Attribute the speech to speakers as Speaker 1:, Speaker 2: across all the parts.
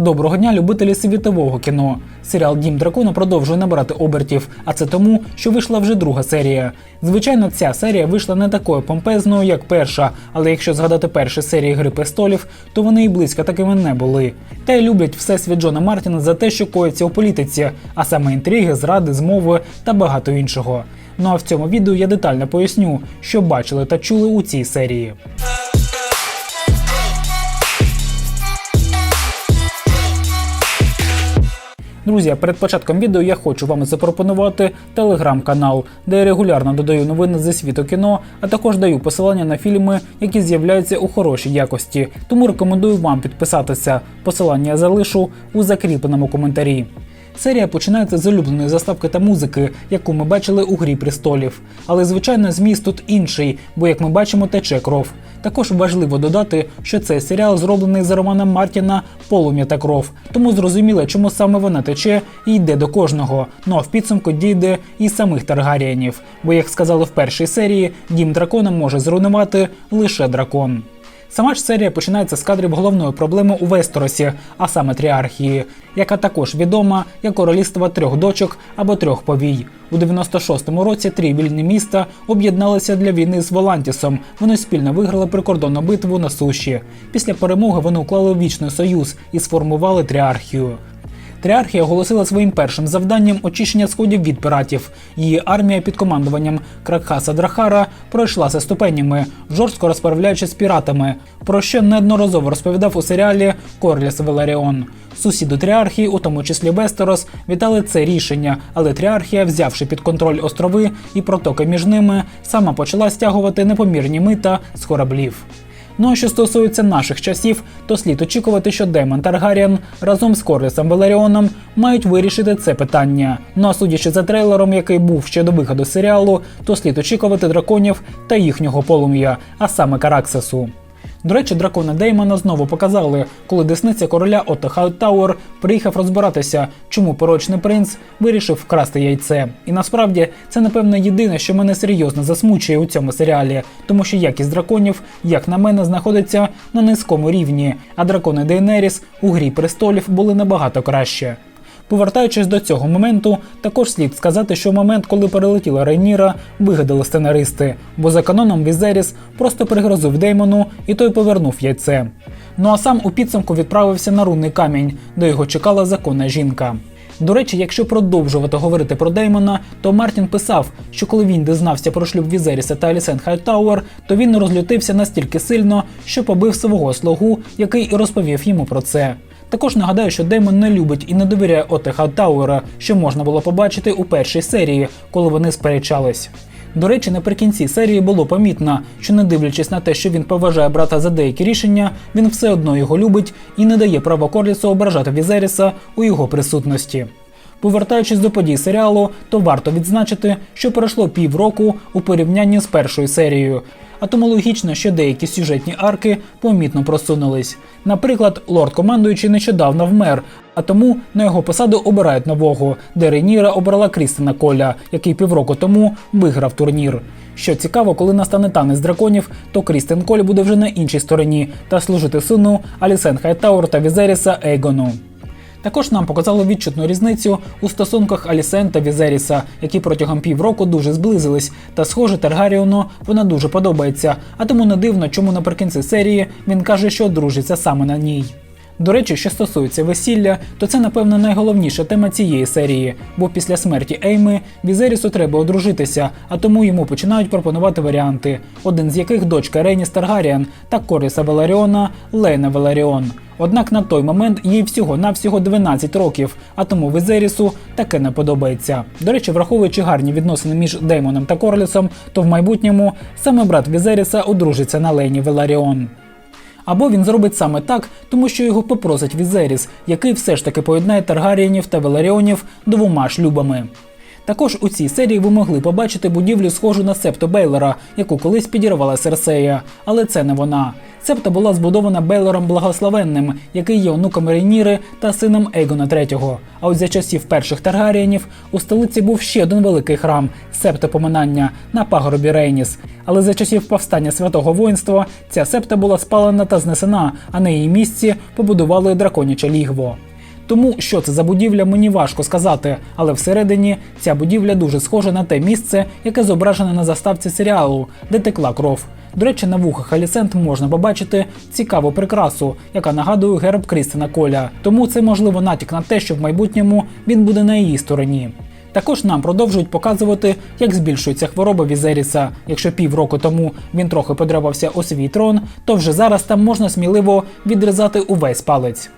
Speaker 1: Доброго дня, любителі світового кіно. Серіал Дім дракона продовжує набирати обертів, а це тому, що вийшла вже друга серія. Звичайно, ця серія вийшла не такою помпезною, як перша, але якщо згадати перші серії Гри престолів, то вони і близько такими не були. Та й люблять всесвіт Джона Мартіна за те, що коїться у політиці, а саме інтриги, зради, змови та багато іншого. Ну а в цьому відео я детально поясню, що бачили та чули у цій серії. Друзі, перед початком відео я хочу вам запропонувати телеграм-канал, де я регулярно додаю новини зі світу кіно, а також даю посилання на фільми, які з'являються у хорошій якості. Тому рекомендую вам підписатися. Посилання залишу у закріпленому коментарі. Серія починається з улюбленої заставки та музики, яку ми бачили у грі престолів. Але звичайно, зміст тут інший, бо як ми бачимо, тече кров. Також важливо додати, що цей серіал зроблений за романом Мартіна Полум'я та кров, тому зрозуміло, чому саме вона тече і йде до кожного. Ну а в підсумку дійде і самих Таргарієнів. Бо, як сказали в першій серії, дім дракона може зруйнувати лише дракон. Сама ж серія починається з кадрів головної проблеми у Вестеросі, а саме тріархії, яка також відома як королівство трьох дочок або трьох повій. У 96-му році три вільні міста об'єдналися для війни з Волантісом. Вони спільно виграли прикордонну битву на суші. Після перемоги вони уклали вічний союз і сформували тріархію. Тріархія оголосила своїм першим завданням очищення сходів від піратів. Її армія під командуванням Кракхаса Драхара пройшлася ступенями, жорстко розправляючись з піратами, про що неодноразово розповідав у серіалі Корліс Веларіон. Сусіди тріархії, у тому числі Вестерос, вітали це рішення, але тріархія, взявши під контроль острови і протоки між ними, сама почала стягувати непомірні мита з кораблів. Ну а що стосується наших часів, то слід очікувати, що Демон Таргаріан разом з Корлісом Беларіоном мають вирішити це питання. Ну а судячи за трейлером, який був ще до виходу серіалу, то слід очікувати драконів та їхнього полум'я, а саме Караксису. До речі, дракона Деймона знову показали, коли десниця короля Отто Хайтауер приїхав розбиратися, чому порочний принц вирішив вкрасти яйце. І насправді це, напевно, єдине, що мене серйозно засмучує у цьому серіалі, тому що якість драконів, як на мене, знаходиться на низькому рівні, а дракони Дейнеріс у грі престолів були набагато краще. Повертаючись до цього моменту, також слід сказати, що момент, коли перелетіла Рейніра, вигадали сценаристи, бо за каноном Візеріс просто пригрозив Деймону, і той повернув яйце. Ну а сам у підсумку відправився на рунний камінь, де його чекала законна жінка. До речі, якщо продовжувати говорити про Деймона, то Мартін писав, що коли він дізнався про шлюб Візеріса та Алісен Хайтауер, то він розлютився настільки сильно, що побив свого слугу, який і розповів йому про це. Також нагадаю, що Деймон не любить і не довіряє Отеха Тауера, що можна було побачити у першій серії, коли вони сперечались. До речі, наприкінці серії було помітно, що не дивлячись на те, що він поважає брата за деякі рішення, він все одно його любить і не дає права Корлісу ображати Візеріса у його присутності. Повертаючись до подій серіалу, то варто відзначити, що пройшло півроку у порівнянні з першою серією. А тому логічно, що деякі сюжетні арки помітно просунулись. Наприклад, лорд командуючий нещодавно вмер, а тому на його посаду обирають нового, де Рейніра обрала Крістена Коля, який півроку тому виграв турнір. Що цікаво, коли настане танець драконів, то Крістен Коль буде вже на іншій стороні та служити сину Алісен Хайтаур та Візеріса Ейгону. Також нам показали відчутну різницю у стосунках Алісен та Візеріса, які протягом півроку дуже зблизились, та схоже, Таргаріону вона дуже подобається, а тому не дивно, чому наприкінці серії він каже, що одружиться саме на ній. До речі, що стосується весілля, то це, напевно, найголовніша тема цієї серії, бо після смерті Ейми Візерісу треба одружитися, а тому йому починають пропонувати варіанти, один з яких дочка Рейніс Таргаріан та Коріса Веларіона Лейна Веларіон. Однак на той момент їй всього-навсього 12 років, а тому Візерісу таке не подобається. До речі, враховуючи гарні відносини між Деймоном та Корлісом, то в майбутньому саме брат Візеріса одружиться на Лейні Веларіон. Або він зробить саме так, тому що його попросить Візеріс, який все ж таки поєднає Таргарієнів та Веларіонів двома шлюбами. Також у цій серії ви могли побачити будівлю, схожу на Септо Бейлера, яку колись підірвала Серсея, але це не вона. Септа була збудована Бейлором Благословенним, який є онуком Рейніри та сином Ейгона III. А от за часів перших Таргарієнів у столиці був ще один великий храм септа поминання на пагорбі Рейніс. Але за часів повстання святого воїнства ця септа була спалена та знесена, а на її місці побудували драконяче лігво. Тому що це за будівля, мені важко сказати, але всередині ця будівля дуже схожа на те місце, яке зображене на заставці серіалу, де текла кров. До речі, на вухах Алісент можна побачити цікаву прикрасу, яка нагадує герб Крістена Коля. Тому це можливо натяк на те, що в майбутньому він буде на її стороні. Також нам продовжують показувати, як збільшується хвороба Візеріса. Якщо півроку тому він трохи подрябався у свій трон, то вже зараз там можна сміливо відрізати увесь палець.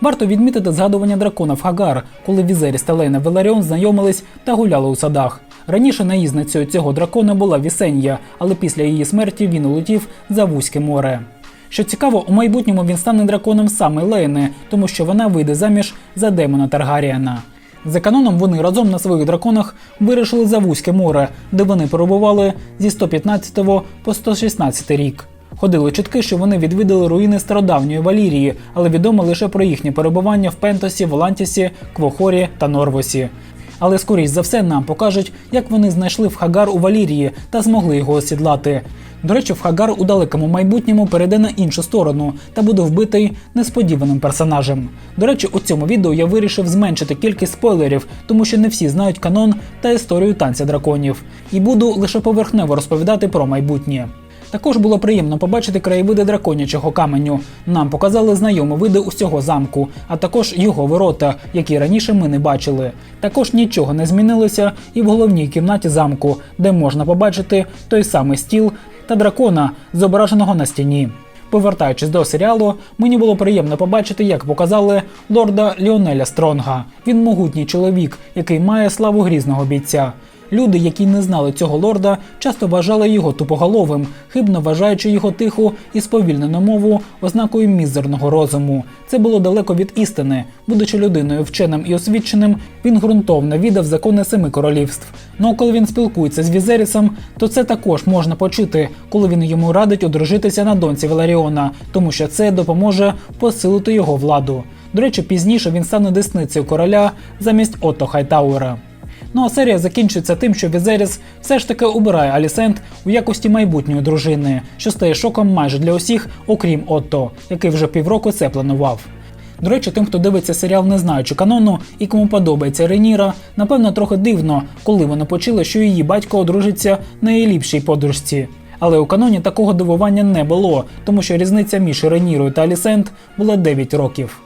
Speaker 1: Варто відмітити згадування дракона в Хагар, коли Візеріс та Лейна Веларіон знайомились та гуляли у садах. Раніше наїзницею цього дракона була Вісенія, але після її смерті він улетів за вузьке море. Що цікаво, у майбутньому він стане драконом саме Лейни, тому що вона вийде заміж за демона Таргаріана. За каноном вони разом на своїх драконах вирішили за вузьке море, де вони перебували зі 115 по 116 рік. Ходили чутки, що вони відвідали руїни стародавньої Валірії, але відомо лише про їхнє перебування в Пентосі, Волантісі, Квохорі та Норвосі. Але скоріш за все нам покажуть, як вони знайшли в Хагар у Валірії та змогли його осідлати. До речі, в Хагар у далекому майбутньому перейде на іншу сторону та буде вбитий несподіваним персонажем. До речі, у цьому відео я вирішив зменшити кількість спойлерів, тому що не всі знають канон та історію танця драконів, і буду лише поверхнево розповідати про майбутнє. Також було приємно побачити краєвиди драконячого каменю. Нам показали знайомі види усього замку, а також його ворота, які раніше ми не бачили. Також нічого не змінилося і в головній кімнаті замку, де можна побачити той самий стіл та дракона, зображеного на стіні. Повертаючись до серіалу, мені було приємно побачити, як показали лорда Ліонеля Стронга. Він могутній чоловік, який має славу грізного бійця. Люди, які не знали цього лорда, часто вважали його тупоголовим, хибно вважаючи його тиху і сповільнену мову ознакою мізерного розуму. Це було далеко від істини. Будучи людиною вченим і освіченим, він ґрунтовно віддав закони семи королівств. Ну коли він спілкується з Візерісом, то це також можна почути, коли він йому радить одружитися на доньці Веларіона, тому що це допоможе посилити його владу. До речі, пізніше він стане десницею короля замість Отто Хайтауера. Ну а серія закінчується тим, що Візеріс все ж таки обирає Алісент у якості майбутньої дружини, що стає шоком майже для усіх, окрім Отто, який вже півроку це планував. До речі, тим, хто дивиться серіал, не знаючи канону і кому подобається Реніра, напевно, трохи дивно, коли вони почули, що її батько одружиться на її ліпшій подружці. Але у каноні такого дивування не було, тому що різниця між Ренірою та Алісент була 9 років.